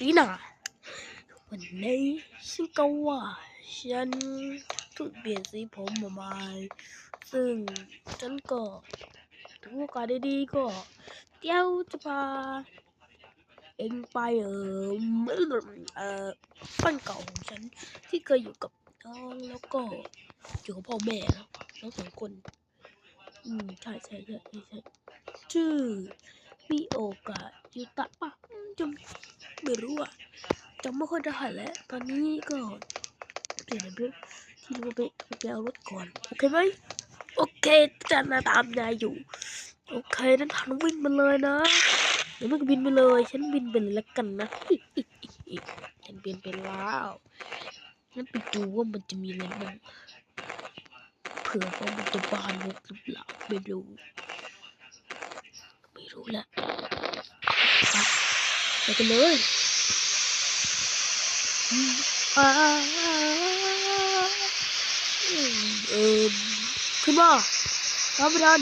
รีนาวันนี้ฉันก็ว่าฉันถูกเปลี่ยนสีผมมาใหม่ซึ่งฉันก็ถือโอกาสดีๆก็เดี๋ยวจะพาเองไปเออเออบ้านเก่าของฉันที่เคยอยู่กับน้องแล้วก็อยู่กับพ่อแม่นะทั้งสองคน อืมใช่ใช่ใช่ใช่ชื่อมีโอกาสยูตะปะอืมจำ ไม่รู้อะจำไม่ค่อยได้แล้วตอนนี้ก็เปลี่ยนเรื่องที่รู้ไปไปเอารถก่อน โอเคไหมโอเคจะมาตามนายอยู่ โอเคนั้นทันวิ่งมาเลยนะเดี๋ยวมันก็บินไปเลย ฉันบินไปเลยละกันนะฉันบินไปแล้วงั้นไปดูว่ามันจะมีอะไรบ้างเผื่อว่ามันจะบานนกหรือเปล่าไม่รู้ไม่รู้แหละ กันเลยอืมอ่าอืมเออขึ้นมาน้ำรัน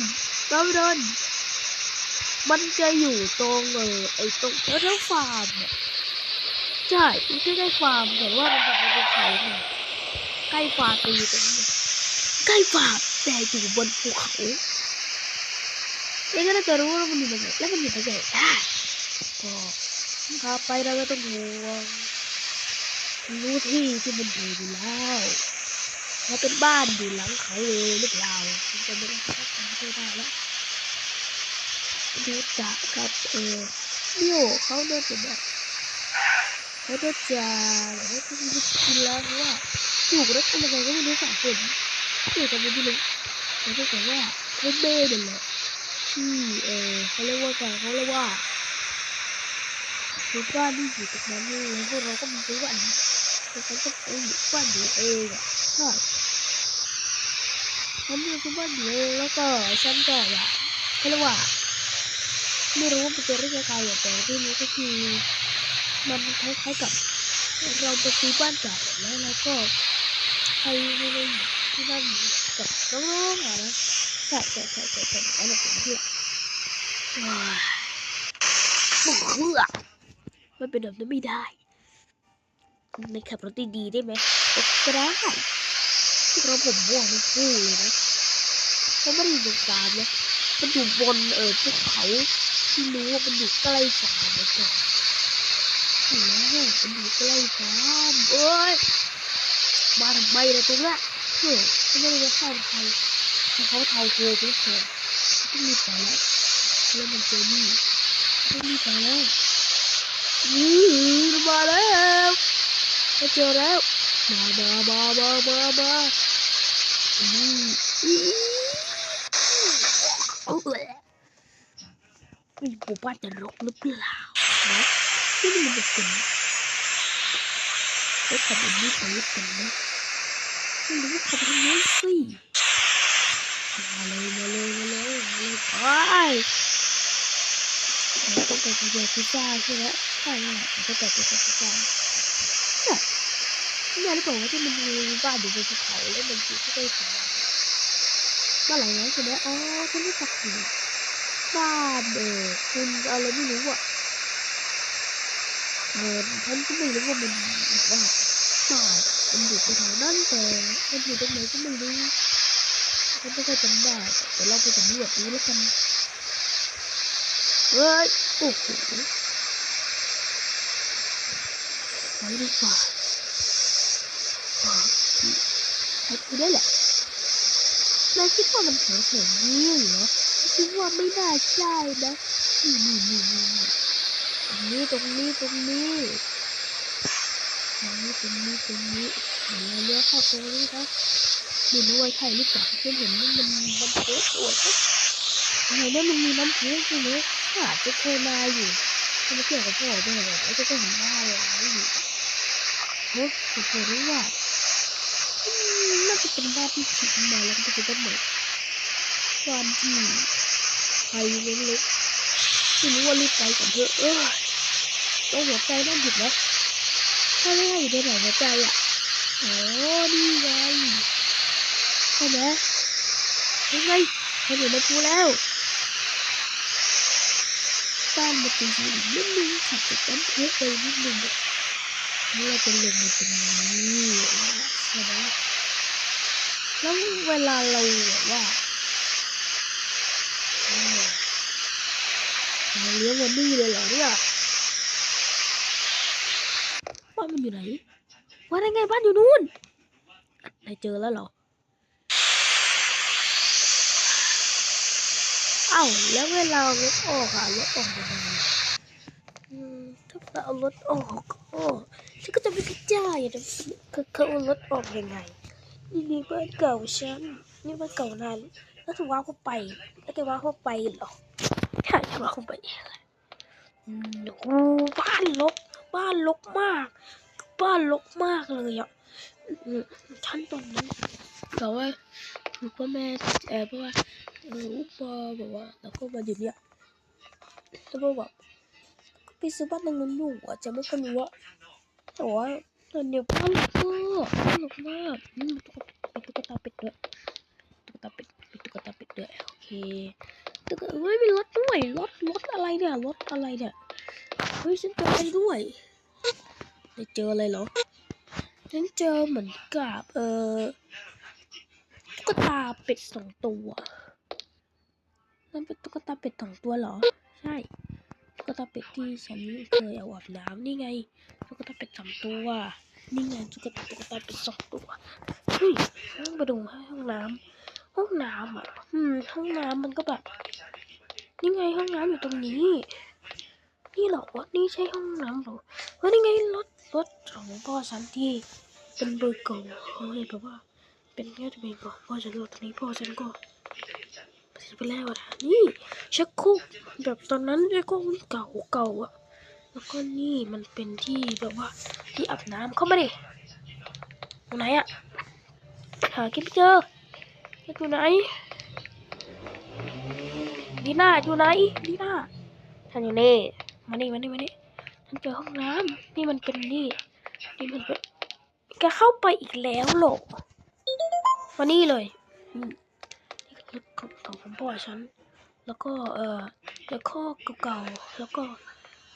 น้ำรันมันจะอยู่ตรงเออไอ้ตรงแถวฟาร์มเนี่ยใช่ไม่ใช่ใกล้ฟาร์มแต่ว่ามันเป็นเขาเนี่ยใกล้ฟาร์มไปอยู่ตรงนี้ใกล้ฟาร์มแต่อยู่บนภูเขาเองก็น่าจะรู้ว่ามันอยู่ตรงไหนแล้วมันอยู่ตรงไหนได้ก็ พาไปเราไม่ต้องห่วงรู้ที่ที่มันอยู่อยู่แล้วเราเป็นบ้านอยู่หลังเขาเลยหรือเปล่ามันจะไม่ได้เข้าไปไม่ได้แล้วดูจากกับเออเดี่ยวเขาเนี่ยเป็นแบบเขาจะจะแล้วก็มีกินแล้วเพราะว่าอยู่กับรถอะไรกันก็ไม่รู้สองคนอยู่กันไม่รู้แล้วก็แต่ว่าเขาเบ้เดินเลยที่เออเขาเรียกว่าการเขาเรียกว่า ซื้อบ้านที่อยู่ตรงนั้นเลยพวกเราก็มีซื้อบ้านแต่ฉันก็ไปอยู่บ้านอยู่เองอะใช่ฉันมีซื้อบ้านอยู่เองแล้วก็ฉันก็ว่าเขาเรียกว่าไม่รู้ว่ามันจะเรียกยังไงอะแต่ที่นี้ก็คือมันคล้ายๆกับเราไปซื้อบ้านเก่าแล้วเราก็ไปในที่นั่นกับน้องๆอะนะใช่ใช่ใช่ใช่ใช่อันนั้นผมเชื่อบุกเชื่อ มันเป็นแบบนั้นไม่ได้ในขับรถดีๆได้ไหมก็ได้ที่เราผมว่วงไม่พูดเลยนะเขาไม่ได้อยู่ตรงกลางนะมันอยู่บนเออภูเขาที่รู้ว่ามันอยู่ใกล้ฟาร์มเลยจ้ะใช่แล้วมันอยู่ใกล้ฟามเอ้ยมาทำไมเล่ะตรงนั้นเฮ้ยฉันไม่ได้จะเข้างใครเขาเทาโกไปก่อนต้องมีไปแล้วแล้วมันเจอนี่ต้องรีไปแล้ว อือมาแล้วมาเจอแล้วมามามามามามาอืออือเอาเลยมีปูป้าจะรกหรือเปล่านะที่มันจะเป็นแล้วขับแบบนี้ไปหรือเปล่านะไม่รู้ว่าขับทางนี้สิมาเลยมาเลยมาเลยมาเลยไป เราต้องการพิซซ่าพิซซ่าใช่ไหมใช่ใช่เราต้องการพิซซ่าพิซซ่าใช่แม่ได้บอกว่าที่มันมีบ้านอยู่บนภูเขาแล้วมันอยู่ที่ใกล้ถึงบ้านหลังนั้นใช่ไหมอ๋อฉันรู้จักอยู่บ้านเออคุณอะไรไม่รู้อะเออฉันก็ไม่รู้ว่ามันแบบว่าบ้านมันอยู่แถวนั้นแต่มันอยู่ตรงไหนก็ไม่รู้ฉันไม่ค่อยจำได้แต่เราไปสำรวจดูแล้วกัน เฮ้ยโอ้โหไปดีกว่าไปดูได้แหละนายคิดว่ามันแถวแถวนี้เหรอคิดว่าไม่น่าใช่นะนี่นี่นี่นี่ตรงนี้ตรงนี้ตรงนี้ตรงนี้ตรงนี้ตรงนี้เดี๋ยวเลี้ยวเข้าตรงนี้นะไม่รู้ว่าใช่หรือเปล่าฉันเห็นมันมันมันโคตรสวยนะเห็นว่ามันมีน้ำพุใช่ไหม อาจะเคยมาอยู่เขามาเกี่ยวกับพ่อไปเลยแล้วก็เห็นหน้าหลายอยู่เฮ้ยผมเคยรู้ว่าน่าจะเป็นบ้านที่ฉีดมาแล้วก็จะเป็นเหมือนบ้านที่ใครเล็กๆไม่รู้ว่ารีบไปกันเถอะเออต้องหัวใจนั่นหยุดนะถ้าไม่ให้อยู่ในไหนหัวใจอะโอ้นี่ไงใช่ไหมยังไงเขาอยู่ในภูมาพูแล้ว ta một cái gì biết mình thật sự tấm thế đây biết mình như là tình lực một tình nhiều sau đó, nó quay là lâu rồi đó. À nếu mà đi rồi là đấy à bắt mình như này quá đây ngay bắt vô luôn. Này, chờ lá lọt อ้านมันอยู่ไหนว่าได้ไงบ้าแล้วเวลาเอารถออกอะรถออกยังไงถ้าเราเอารถออกก็ฉันก็จะไม่เข้าใจนะคือเขาเอารถออกยังไงนี่นี่บ้านเก่าฉันนี่บ้านเก่านานแล้วจะว่าเข้าไปแล้วจะว่าเข้าไปหรอใช่จะว่าเข้าไปอืมโอ้บ้านรกบ้านรกมาก บ้านรกมากเลยอะฉันตอนนั้นแบบว่าคือพ่อแม่เออเพราะว่า เอออุปาแบบว่า แล้วก็มาอยู่เนี่ยแล้วก็แบบไปซื้อบ้านตรงนู้นอยู่อะจะไม่ค่อยรู้ว่าแต่ว่าตอนเดียวบ้านหลักก็บ้านหลักมากนี่มันตุ๊กตาเป็ดด้วยตุ๊กตาเป็ดตุ๊กตาเป็ดด้วยโอเคตุ๊กตาเฮ้ยมีรถด้วยรถรถอะไรเนี่ยรถอะไรเนี่ยเฮ้ยฉันเจออะไรด้วยได้เจออะไรเหรอฉันเจอเหมือนกับเออตุ๊กตาเป็ดสองตัว นั่นเป็นตุ๊กตาเป็ดสองตัวเหรอ ใช่ตุ๊กตาเป็ดที่ฉันเคยเอาอาบน้ำนี่ไงตุ๊กตาเป็ดสองตัวนี่ไงตุ๊กตาตุ๊กตาเป็ดสองตัวเฮ้ยต้องไปดูห้องน้ำห้องน้ำอะอืมห้องน้ำมันก็แบบนี่ไงห้องน้ำอยู่ตรงนี้ นี่เหรอวะนี่ใช่ห้องน้ำหรอเฮ้ยนี่ไงรถรถของพ่อฉันที่เป็นเบอร์เก่าเขาเลยแบบว่าเป็นแค่ทะเบียนก่อนพ่อฉันรถตอนนี้พ่อฉันก็ ไปแล้วอะนี่ชักโครกแบบตอนนั้นชักโครกมันเก่าเก่าๆอะแล้วก็นี่มันเป็นที่แบบว่าที่อาบน้ำเข้ามาดิตรงไหนอะหากิ๊บเจออยู่ไหนดีน่าอยู่ไหนดีน่าท่านอยู่นี่มานี่มานี่มานี่ฉันเจอห้องน้ำนี่มันเป็นนี่นี่มันเป็นแกเข้าไปอีกแล้วหรอมานี่เลยอืมรถของ ของของพ่อฉัน แล้วก็เออแล้วก็เก่าๆแล้วก็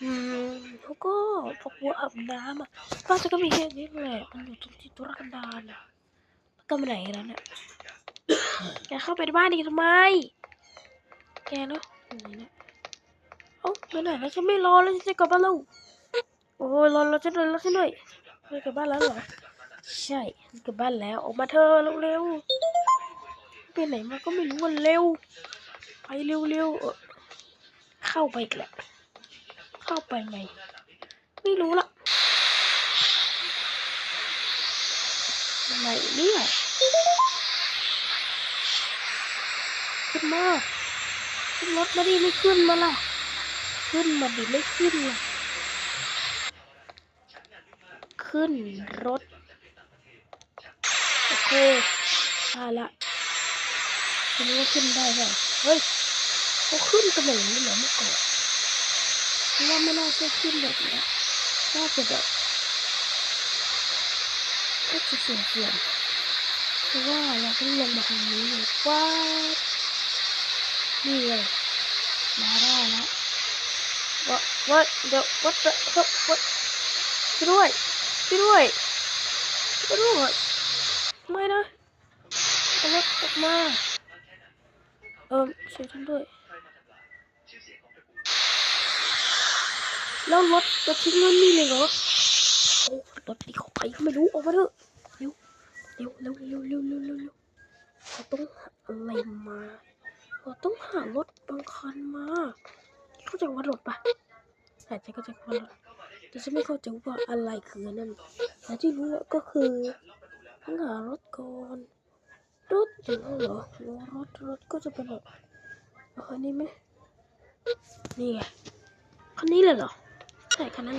อืมแล้วก็พวกวัวอาบน้ำอะบ้านฉันก็มีแค่นี้แหละมันอยู่ตรงที่ตุรกันดารอะแล้วก็ไปไหนแล้วเนี่ยแกเข้าไปในบ้านดีทำไม แกเนาะอยู่ไหนเนี่ยเอ้าไปไหนแล้วฉันไม่รอแล้วฉันจะกลับบ้านแล้วโอ้ยรอแล้วฉันเลยแล้วฉันเลยไม่กลับบ้านแล้วเหรอใช่กลับบ้านแล้วออกมาเธอเร็วๆ ไปไหนมาก็ไม่รู้ว่าเร็ว ไปเร็วๆเออเข้าไปอีกแหละ เข้าไปไงไม่รู้ละอะไรเนี่ยขึ้นมาขึ้นรถมาดิไม่ขึ้นมาล่ะ ขึ้นมาดิไม่ขึ้นล่ะขึ้นรถ โอเคได้ละ ทีนี้ก็ขึ้นได้แล้วเฮ้ยเขาขึ้นกันอย่างนี้เหรอเมื่อก่อนว่าไม่น่าใช่ขึ้นแบบนี้น่าจะแบบน่าจะเสียเสียงเพราะว่าเราต้องลงมาทางนี้เลยว้าดนี่เลยมาได้แล้วว่าว่าเดี๋ยววัดจะวัดวัดช่วยด้วยช่วยด้วยช่วยด้วยไม่นะเอารถออกมา เออช่วยฉันด้วยแล้วรถจะทิ้งนั่นนี่เลยเหรอรถที่เขาไปก็ไม่รู้ออกมาเถอะเร็วเร็วเร็วเร็วเร็วเร็วเร็วเราต้องอะไรมาเราต้องหารถบางคันมาเข้าใจว่ารถปะแต่ใจเข้าใจว่ารถแต่ฉันไม่เข้าใจว่าอะไรคือนั่นแต่ที่รู้ก็คือต้องหารถก่อน perut dulu loh lorot perutku sebenarnya oh ini meh nih ya kan ini loh kayak kanan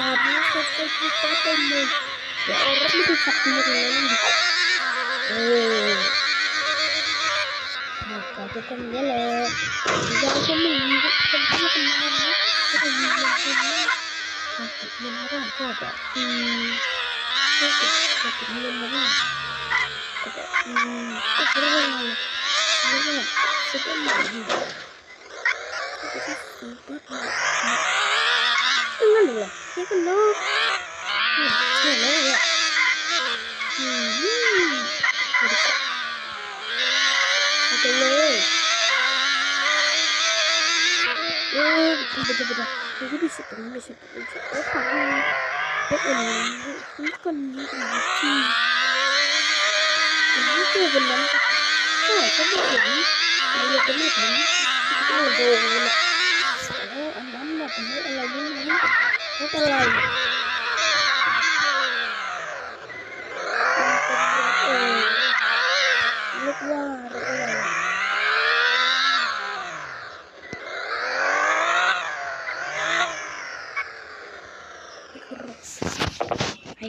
Karena kita orang itu sakit Oh Maka sakit beneran kok ada sakit sakit beneran ada hmm beneran beneran sebenarnya itu sih sempat enggak dulu ya kan lo ya ya hmm ada lo ด้แล้วอุปกรณ์นะไฟไฟไฟฟ้าเต็มเลยเดี๋ยวเอารถไม่ไปขั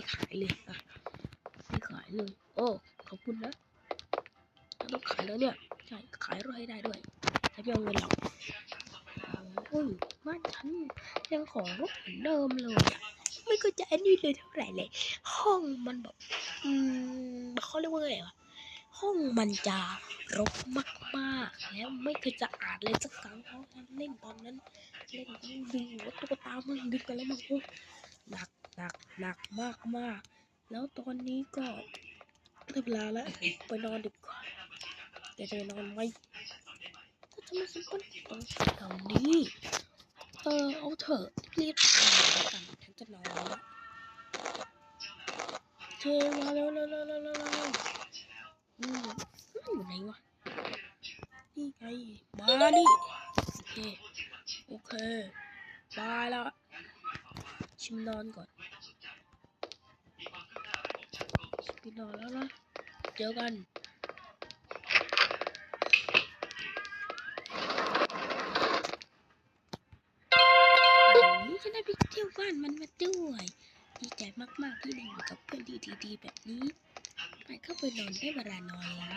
ใช่เลยอะอืมเอาดีกว่าเอาไปเลยอะไม่ขายเลยอะให้ขายเลย โอ้ขอบคุณนะต้องขายแล้วเนี่ยใช่ขายรถให้ได้ด้วยจะไม่เอาเงินหรอกโอ้ยบ้านฉันยังของรถเหมือนเดิมเลยอะไม่ก็จะอันนี้เลยเท่าไหร่เลย ห้องมันแบบอืมเขาเรียกว่าไงวะห้องมันจะรกมากๆ แล้วไม่เคยจะอ่านเลยสักครั้งเพราะฉันเล่นตอนนั้นเล่นตองดึงว่าตุ๊กตามันดึงกันแล้วมันโอ้หนัก หนักหนักมากมากแล้วตอนนี้ก็ได้เวลาแล้ว ไปนอนดีกว่าแกจะไปนอนไหมก็จะมาซิมเปิลตรงแถวนี้เออเอาเถอะรีบนอนกันฉันจะนอนแล้วเจมาเร็วเร็วเร็วเร็วเร็วเร็วอืมอยู่ไหนวะนี่ไงมาดิโอเคโอเคบายแล้วชิมนอนก่อน ชิมนอนแล้วนะ เจอกันฉันได้ไปเที่ยวบ้านมันมาด้วยดีใจมากๆที่ได้อยู่กับเพื่อนดีๆแบบนี้ไปเข้าไปนอนได้เวลานอนละ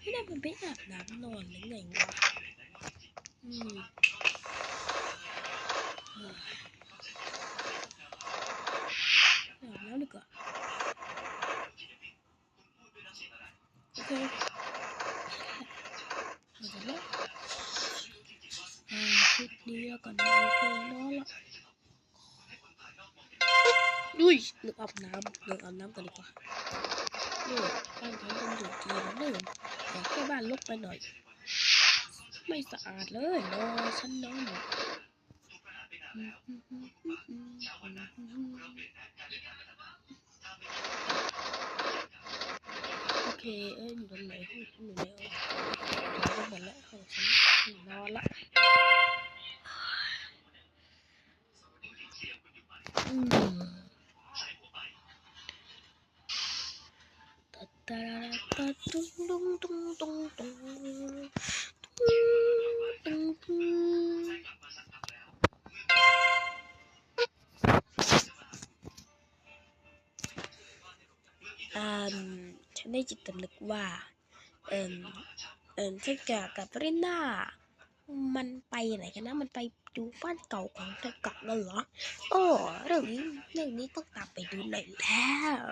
ไม่ได้มันไปอาบน้ำนอนหรือไงวะอืม กันดีกว่าเนี่ยบ้านฉันเป็นอยู่จีนนะเนี่ยแต่แค่บ้านลกไปหน่อยไม่สะอาดเลยรอฉันนอน โอเคเอ้ยอยู่ ได้จิตตนึกว่าเอ่มเอ่มฉันกับกับเรนน่ามันไปไหนกันนะ มันไปดูบ้านเก่าของเธอกับแล้วเหรอโอ้เรื่องนี้เรื่องนี้ต้องตามไปดูหน่อยแล้ว